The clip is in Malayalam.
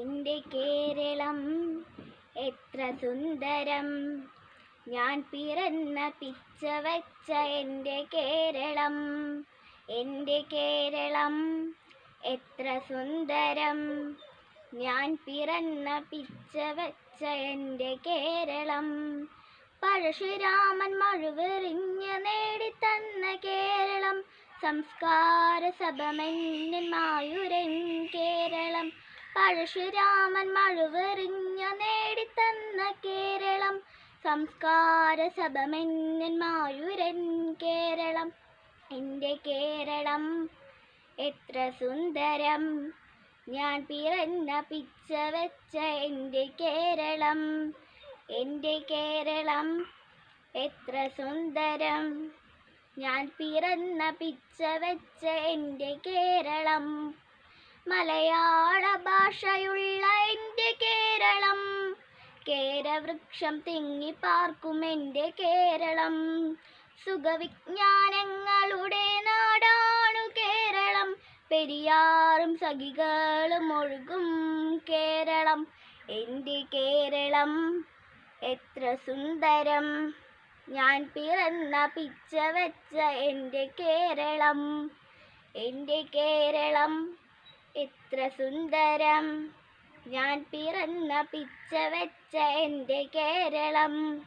എന്റെ കേരളം എത്ര സുന്ദരം. ഞാൻ പിറന്ന പിച്ച വച്ച എന്റെ കേരളം എന്റെ കേരളം എത്ര സുന്ദരം. ഞാൻ പിറന്ന പിച്ച വച്ച എന്റെ കേരളം പഴശുരാമൻ മഴുവെറിഞ്ഞ് നേടിത്തന്ന കേരളം സംസ്കാര സഭമെന്നായുരൻ കേരളം. പഴശുരാമൻ മഴുവെറിഞ്ഞ് നേടിത്തന്ന കേരളം. സംസ്കാര സഭമെന്നൻ മായുരൻ കേരളം. എന്റെ കേരളം എത്ര സുന്ദരം. ഞാൻ പിറന്ന പിച്ച വെച്ച എന്റെ കേരളം. എന്റെ കേരളം എത്ര സുന്ദരം. ഞാൻ പിറന്ന പിച്ച വെച്ച എന്റെ കേരളം. മലയാള ഭാഷയുള്ള എന്റെ കേരളം. കേരവൃക്ഷം തിങ്ങി പാർക്കും എന്റെ കേരളം. സുഖവിജ്ഞാനങ്ങളുടെ നാടാണു കേരളം. പെരിയാറും സഖികളും ഒഴുകും കേരളം. എന്റെ കേരളം എത്ര സുന്ദരം. ഞാൻ പിറന്ന പിച്ച വെച്ച എന്റെ കേരളം. എന്റെ കേരളം എത്ര സുന്ദരം. ഞാൻ പിറന്ന പിച്ച വെച്ച എന്റെ കേരളം.